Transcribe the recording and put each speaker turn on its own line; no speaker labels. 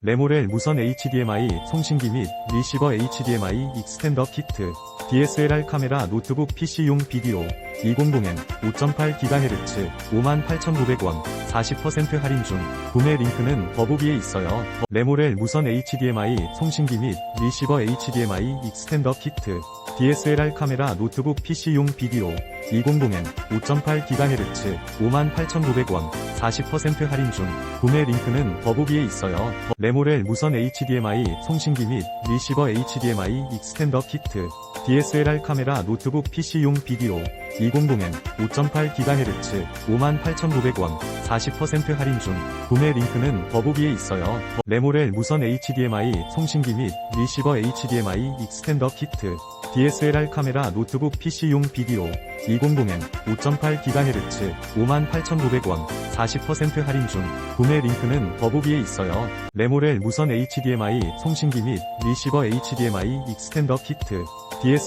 레모렐 무선 HDMI 송신기 및 리시버 HDMI 익스텐더 키트, DSLR 카메라 노트북 PC용 비디오, 200N 5.8GHz 58,900원 40% 할인 중 구매 링크는 더보기에 있어요. 레모렐 무선 HDMI 송신기 및 리시버 HDMI 익스텐더 키트, DSLR 카메라 노트북 PC용 비디오, 200N 5.8GHz 58,900원 40% 할인 중 구매 링크는 더보기에 있어요. 레모렐 무선 HDMI 송신기 및 리시버 HDMI 익스텐더 키트, DSLR 카메라 노트북 PC용 비디오, 200N 5.8GHz 58,900원 40% 할인 중 구매 링크는 더보기에 있어요. 레모렐 무선 HDMI 송신기 및 리시버 HDMI 익스텐더 키트, DSLR 카메라 노트북 PC용 비디오, 200N 5.8GHz 58,900원 40% 할인 중 구매 링크는 더보기에 있어요. 레모렐 무선 HDMI 송신기 및 리시버 HDMI 익스텐더 키트, DSLR